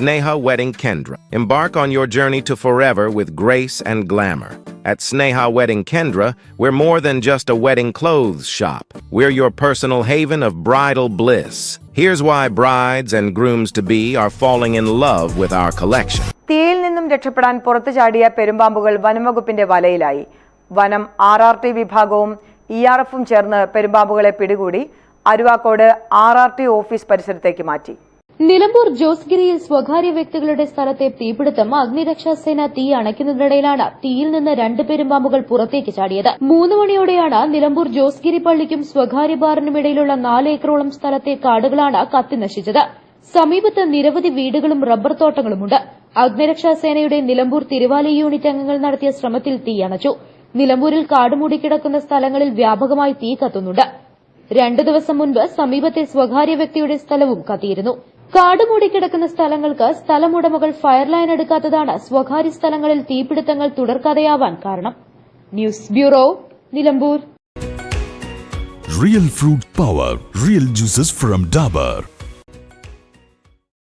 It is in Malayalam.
Sneha Wedding Kendra. Embark on your journey to forever with grace and glamour. At Sneha Wedding Kendra, we're more than just a wedding clothes shop. We're your personal haven of bridal bliss. Here's why brides and grooms to be are falling in love with our collection. തീയിൽ നിന്നും രക്ഷപ്പെടാൻ പുറത്തു ചാടിയ പെരുമ്പാമ്പുകൾ വനംവകുപ്പിന്റെ വലയിലായി വനം ആർ ആർ ടി വിഭാഗവും ഇ ആർ എഫും ചേർന്ന് പെരുമ്പാമ്പുകളെ പിടികൂടി Aruvacode R R T office പരിസരത്തേക്ക് മാറ്റി നിലമ്പൂർ ജോസ്ഗിരിയിൽ സ്വകാര്യ വ്യക്തികളുടെ സ്ഥലത്തെ തീപിടുത്തം അഗ്നിരക്ഷാസേന തീ അണയ്ക്കുന്നതിനിടയിലാണ് തീയിൽ നിന്ന് രണ്ട് പെരുമ്പാമ്പുകൾ പുറത്തേക്ക് ചാടിയത്. മൂന്ന് മണിയോടെയാണ് നിലമ്പൂർ ജോസ്ഗിരി പള്ളിക്കും സ്വകാര്യ ബാറിനും ഇടയിലുള്ള നാല് ഏക്കറോളം സ്ഥലത്തെ കാടുകളാണ് കത്തിനശിച്ചത് സമീപത്ത് നിരവധി വീടുകളും റബ്ബർ തോട്ടങ്ങളുമുണ്ട്. അഗ്നിരക്ഷാസേനയുടെ നിലമ്പൂർ തിരുവാലി യൂണിറ്റ് അംഗങ്ങൾ നടത്തിയ ശ്രമത്തിൽ തീ അണച്ചു. നിലമ്പൂരിൽ കാടുമൂടിക്കിടക്കുന്ന സ്ഥലങ്ങളിൽ വ്യാപകമായി തീ കത്തുന്നുണ്ട്. രണ്ടു ദിവസം മുൻപ് സമീപത്തെ സ്വകാര്യ വ്യക്തിയുടെ സ്ഥലവും കത്തിയിരുന്നു. കാട് മൂടിക്കിടക്കുന്ന സ്ഥലങ്ങൾക്ക് സ്ഥലമുടമകൾ ഫയർലൈൻ എടുക്കാത്തതാണ് സ്വകാര്യ സ്ഥലങ്ങളിൽ തീപിടുത്തങ്ങൾ തുടർക്കഥയാവാൻ കാരണം news bureau Nilambur real fruit power real juices from Dabur.